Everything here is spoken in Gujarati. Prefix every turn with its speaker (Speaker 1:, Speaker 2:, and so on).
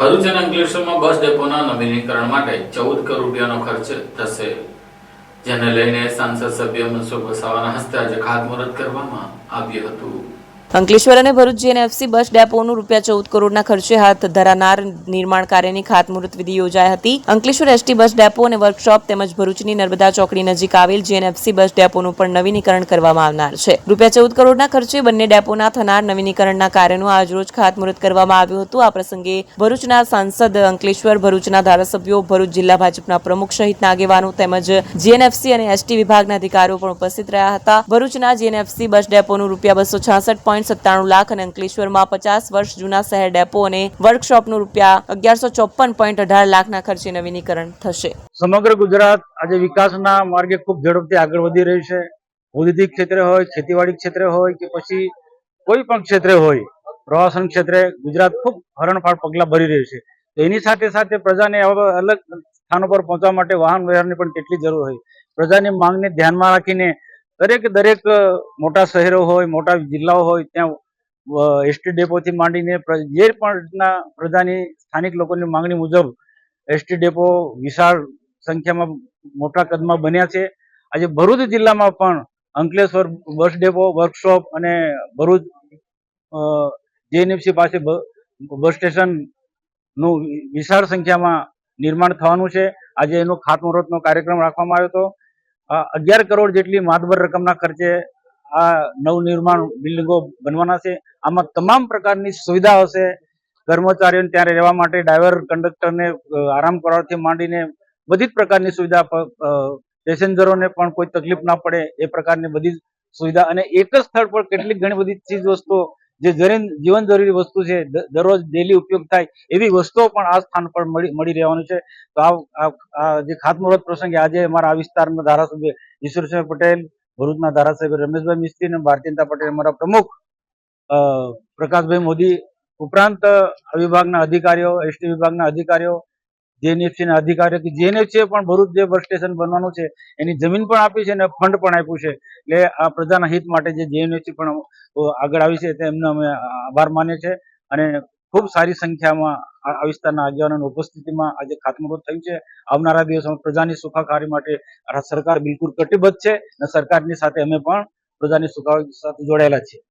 Speaker 1: ભરૂચ અને અંકલેશ્વરમાં બસ ડેપોના નવીનીકરણ માટે ચૌદ કરોડ રૂપિયાનો ખર્ચ થશે, જેને લઈને સાંસદ સભ્ય મનસુખ વસાવાના હસ્તે આજે ખાતમુહૂર્ત કરવામાં આવ્યું હતું.
Speaker 2: અંકલેશ્વર અને ભરૂચ જીએનએફસી બસ ડેપોનું રૂપિયા ચૌદ કરોડના ખર્ચે હાથ ધરાનાર નિર્માણ કાર્યની ખાતમુહૂર્ત વિધિ યોજાઈ હતી. અંકલેશ્વર એસટી બસ ડેપો અને વર્કશોપ તેમજ ભરૂચની નર્મદા ચોકડી નજીક આવેલ જીએનએફસી બસ ડેપોનું પણ નવીનીકરણ કરવામાં આવનાર છે. રૂપિયા ચૌદ કરોડના ખર્ચે બંને ડેપોના થનાર નવીનીકરણના કાર્યનું આજરોજ ખાતમુહૂર્ત કરવામાં આવ્યું હતું. આ પ્રસંગે ભરૂચના સાંસદ અંકલેશ્વર, ભરૂચના ધારાસભ્યો, ભરૂચ જિલ્લા ભાજપના પ્રમુખ સહિતના આગેવાનો તેમજ જીએનએફસી અને એસટી વિભાગના અધિકારીઓ પણ ઉપસ્થિત રહ્યા હતા. ભરૂચના જીએનએફસી બસ ડેપોનું રૂપિયા બસો છાસઠ પોઈન્ટ સત્તાણું લાખ અને અંકલેશ્વરમાં પચાસ વર્ષ જૂના શહેર ડેપો અને વર્કશોપનું રૂપિયા અગિયારસો ચોપન પોઈન્ટ અઢાર લાખના ખર્ચે નવીનીકરણ થશે.
Speaker 3: સમગ્ર ગુજરાત આજે વિકાસના માર્ગે ખૂબ ઝડપથી આગળ વધી રહ્યું છે. ઔદ્યોગિક ક્ષેત્રે હોય, ખેતીવાડી ક્ષેત્રે હોય કે પછી કોઈ પણ ક્ષેત્રે હોય, પ્રવાસન ક્ષેત્રે ગુજરાત ખૂબ હરણફાળ પગલાં ભરી રહ્યું છે. તો એની સાથે સાથે પ્રજાને અલગ સ્થાનો પર પહોંચવા માટે વાહન વ્યવહારની પણ કેટલી જરૂર હોય. પ્રજાની માંગને ધ્યાનમાં રાખીને દરેક દરેક મોટા શહેરો હોય, મોટા જિલ્લાઓ હોય, ત્યાં એસટી ડેપોથી માંડીને જે પણ રીતના પ્રજાની સ્થાનિક લોકોની માંગણી મુજબ એસટી ડેપો વિશાળ સંખ્યામાં મોટા કદમાં બન્યા છે. આજે ભરૂચ જિલ્લામાં પણ અંકલેશ્વર બસ ડેપો, વર્કશોપ અને ભરૂચ જેએનએફસી પાસે બસ સ્ટેશનનું વિશાળ સંખ્યામાં નિર્માણ થવાનું છે. આજે એનો ખાતમુહૂર્તનો કાર્યક્રમ રાખવામાં આવ્યો હતો. અગિયાર કરોડ જેટલી માતબર રકમના ખર્ચે આ નવનિર્માણ બિલ્ડિંગો બનવાના છે. આમાં તમામ પ્રકારની સુવિધા હશે. કર્મચારીઓને ત્યાં રહેવા માટે ડ્રાઈવર કંડક્ટરને આરામ કરવાથી માંડીને બધી જ પ્રકારની સુવિધા પેસેન્જરોને પણ કોઈ તકલીફ ના પડે એ પ્રકારની બધી સુવિધા. અને એક જ સ્થળ પર કેટલીક ઘણી બધી ચીજ વસ્તુઓ જે જીવન જરૂરી વસ્તુ છે દરરોજ ડેલી ઉપયોગ થાય એવી વસ્તુઓ પણ આ સ્થાન પર મળી રહેવાનું છે. તો આ જે ખાતમુહૂર્ત પ્રસંગે આજે અમારા આ વિસ્તારના ધારાસભ્ય ઈશ્વરસિંહ પટેલ, ભરૂચના ધારાસભ્ય રમેશભાઈ મિસ્ત્રી અને ભારતીય જનતા પાર્ટી અમારા પ્રમુખ પ્રકાશભાઈ મોદી ઉપરાંત વિભાગના અધિકારીઓ, એસટી વિભાગના અધિકારીઓ જેએનએફસી ના અધિકારીઓ કે જેએનએફસી પણ ભરૂચ જે બસ સ્ટેશન બનવાનું છે, એની જમીન પણ આપી છે અને ફંડ પણ આપ્યું છે. એટલે આ પ્રજાના હિત માટે જે જેએનએફસી પણ આગળ આવી છે તેમને અમે આભાર માનીએ છીએ અને ખૂબ સારી સંખ્યામાં આ વિસ્તારના આગેવાનોની ઉપસ્થિતિમાં આજે ખાતમુહૂર્ત થયું છે. આવનારા દિવસોમાં પ્રજાની સુખાકારી માટે સરકાર બિલકુલ કટિબદ્ધ છે અને સરકારની સાથે અમે પણ પ્રજાની સુખાકારી સાથે જોડાયેલા છીએ.